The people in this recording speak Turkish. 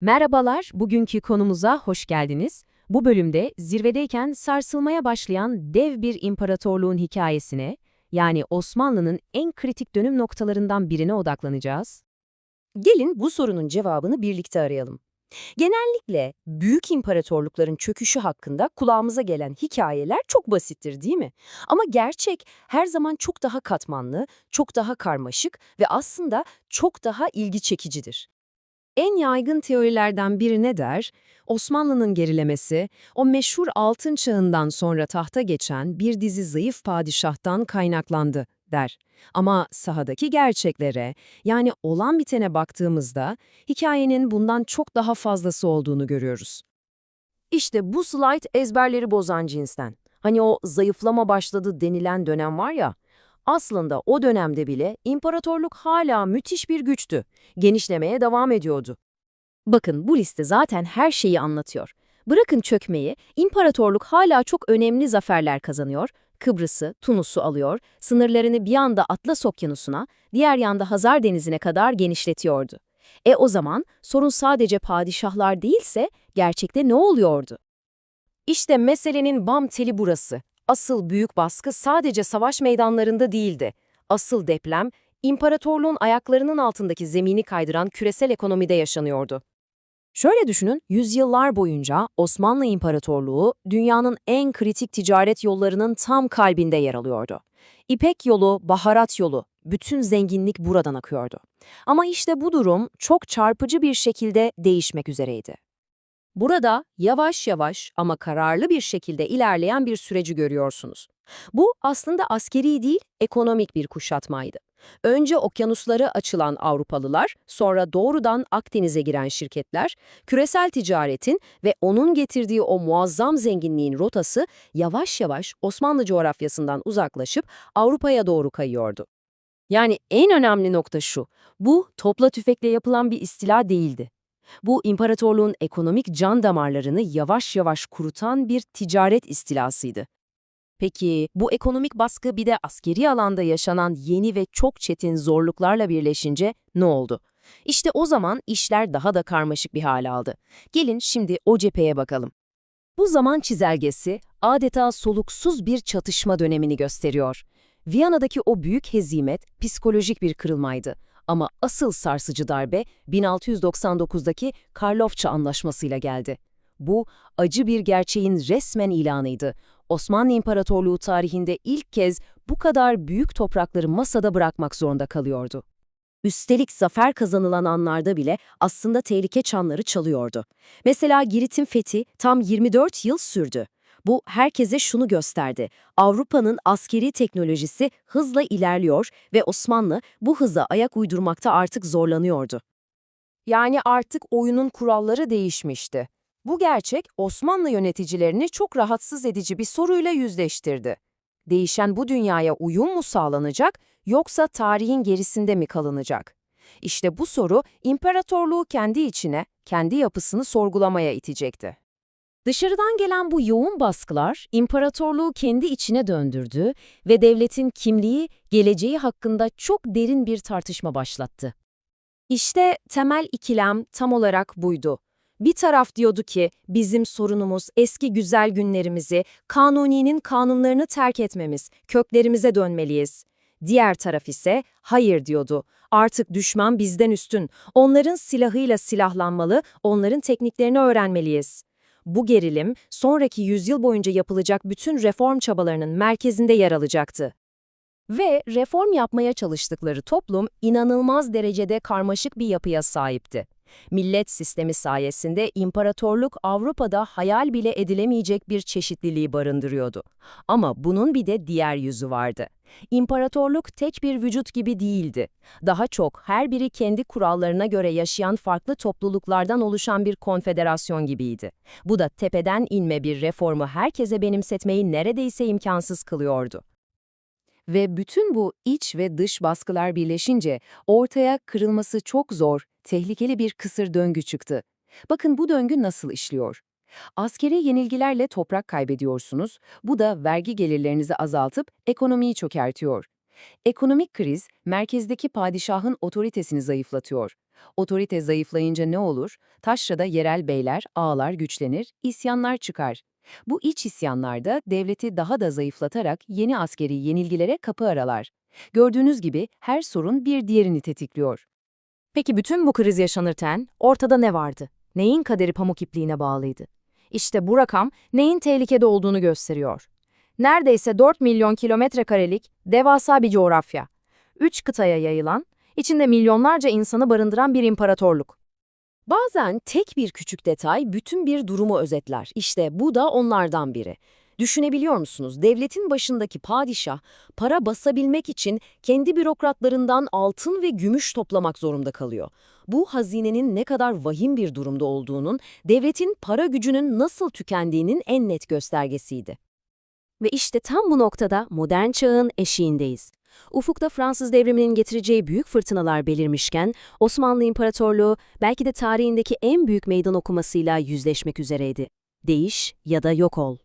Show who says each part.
Speaker 1: Merhabalar, bugünkü konumuza hoş geldiniz. Bu bölümde zirvedeyken sarsılmaya başlayan dev bir imparatorluğun hikayesine, yani Osmanlı'nın en kritik dönüm noktalarından birine odaklanacağız.
Speaker 2: Gelin bu sorunun cevabını birlikte arayalım. Genellikle büyük imparatorlukların çöküşü hakkında kulağımıza gelen hikayeler çok basittir değil mi? Ama gerçek her zaman çok daha katmanlı, çok daha karmaşık ve aslında çok daha ilgi çekicidir.
Speaker 1: En yaygın teorilerden biri ne der? Osmanlı'nın gerilemesi, o meşhur altın çağından sonra tahta geçen bir dizi zayıf padişahtan kaynaklandı, der. Ama sahadaki gerçeklere, yani olan bitene baktığımızda, hikayenin bundan çok daha fazlası olduğunu görüyoruz.
Speaker 2: İşte bu slide ezberleri bozan cinsten. Hani o zayıflama başladı denilen dönem var ya, aslında o dönemde bile imparatorluk hala müthiş bir güçtü. Genişlemeye devam ediyordu. Bakın bu liste zaten her şeyi anlatıyor. Bırakın çökmeyi, imparatorluk hala çok önemli zaferler kazanıyor, Kıbrıs'ı, Tunus'u alıyor, sınırlarını bir yanda Atlas Okyanusu'na, diğer yanda Hazar Denizi'ne kadar genişletiyordu. E o zaman sorun sadece padişahlar değilse gerçekte ne oluyordu? İşte meselenin bam teli burası. Asıl büyük baskı sadece savaş meydanlarında değildi. Asıl deprem, imparatorluğun ayaklarının altındaki zemini kaydıran küresel ekonomide yaşanıyordu. Şöyle düşünün, yüzyıllar boyunca Osmanlı İmparatorluğu dünyanın en kritik ticaret yollarının tam kalbinde yer alıyordu. İpek yolu, baharat yolu, bütün zenginlik buradan akıyordu. Ama işte bu durum çok çarpıcı bir şekilde değişmek üzereydi. Burada yavaş yavaş ama kararlı bir şekilde ilerleyen bir süreci görüyorsunuz. Bu aslında askeri değil, ekonomik bir kuşatmaydı. Önce okyanusları açılan Avrupalılar, sonra doğrudan Akdeniz'e giren şirketler, küresel ticaretin ve onun getirdiği o muazzam zenginliğin rotası yavaş yavaş Osmanlı coğrafyasından uzaklaşıp Avrupa'ya doğru kayıyordu. Yani en önemli nokta şu, bu topla tüfekle yapılan bir istila değildi. Bu imparatorluğun ekonomik can damarlarını yavaş yavaş kurutan bir ticaret istilasıydı. Peki bu ekonomik baskı bir de askeri alanda yaşanan yeni ve çok çetin zorluklarla birleşince ne oldu? İşte o zaman işler daha da karmaşık bir hale aldı. Gelin şimdi o cepheye bakalım. Bu zaman çizelgesi adeta soluksuz bir çatışma dönemini gösteriyor. Viyana'daki o büyük hezimet psikolojik bir kırılmaydı. Ama asıl sarsıcı darbe 1699'daki Karlofça Anlaşması'yla geldi. Bu, acı bir gerçeğin resmen ilanıydı. Osmanlı İmparatorluğu tarihinde ilk kez bu kadar büyük toprakları masada bırakmak zorunda kalıyordu. Üstelik zafer kazanılan anlarda bile aslında tehlike çanları çalıyordu. Mesela Girit'in fethi tam 24 yıl sürdü. Bu herkese şunu gösterdi. Avrupa'nın askeri teknolojisi hızla ilerliyor ve Osmanlı bu hıza ayak uydurmakta artık zorlanıyordu. Yani artık oyunun kuralları değişmişti. Bu gerçek Osmanlı yöneticilerini çok rahatsız edici bir soruyla yüzleştirdi. Değişen bu dünyaya uyum mu sağlanacak yoksa tarihin gerisinde mi kalınacak? İşte bu soru imparatorluğu kendi içine, kendi yapısını sorgulamaya itecekti. Dışarıdan gelen bu yoğun baskılar imparatorluğu kendi içine döndürdü ve devletin kimliği, geleceği hakkında çok derin bir tartışma başlattı. İşte temel ikilem tam olarak buydu. Bir taraf diyordu ki bizim sorunumuz eski güzel günlerimizi, kanuninin kanunlarını terk etmemiz, köklerimize dönmeliyiz. Diğer taraf ise hayır diyordu. Artık düşman bizden üstün. Onların silahıyla silahlanmalı, onların tekniklerini öğrenmeliyiz. Bu gerilim sonraki yüzyıl boyunca yapılacak bütün reform çabalarının merkezinde yer alacaktı. Ve reform yapmaya çalıştıkları toplum inanılmaz derecede karmaşık bir yapıya sahipti. Millet sistemi sayesinde imparatorluk Avrupa'da hayal bile edilemeyecek bir çeşitliliği barındırıyordu. Ama bunun bir de diğer yüzü vardı. İmparatorluk tek bir vücut gibi değildi. Daha çok her biri kendi kurallarına göre yaşayan farklı topluluklardan oluşan bir konfederasyon gibiydi. Bu da tepeden inme bir reformu herkese benimsetmeyi neredeyse imkansız kılıyordu. Ve bütün bu iç ve dış baskılar birleşince ortaya kırılması çok zor, tehlikeli bir kısır döngü çıktı. Bakın bu döngü nasıl işliyor? Askeri yenilgilerle toprak kaybediyorsunuz, bu da vergi gelirlerinizi azaltıp ekonomiyi çökertiyor.
Speaker 1: Ekonomik kriz, merkezdeki padişahın otoritesini zayıflatıyor. Otorite zayıflayınca ne olur? Taşrada yerel beyler, ağalar güçlenir, isyanlar çıkar. Bu iç isyanlarda devleti daha da zayıflatarak yeni askeri yenilgilere kapı aralar. Gördüğünüz gibi her sorun bir diğerini tetikliyor.
Speaker 2: Peki bütün bu kriz yaşanırken ortada ne vardı? Neyin kaderi pamuk ipliğine bağlıydı? İşte bu rakam neyin tehlikede olduğunu gösteriyor. Neredeyse 4 milyon kilometre karelik devasa bir coğrafya. Üç kıtaya yayılan, içinde milyonlarca insanı barındıran bir imparatorluk.
Speaker 1: Bazen tek bir küçük detay bütün bir durumu özetler. İşte bu da onlardan biri. Düşünebiliyor musunuz? Devletin başındaki padişah para basabilmek için kendi bürokratlarından altın ve gümüş toplamak zorunda kalıyor. Bu hazinenin ne kadar vahim bir durumda olduğunun, devletin para gücünün nasıl tükendiğinin en net göstergesiydi.
Speaker 2: Ve işte tam bu noktada modern çağın eşiğindeyiz. Ufukta Fransız devriminin getireceği büyük fırtınalar belirmişken, Osmanlı İmparatorluğu belki de tarihindeki en büyük meydan okumasıyla yüzleşmek üzereydi. Değiş ya da yok ol.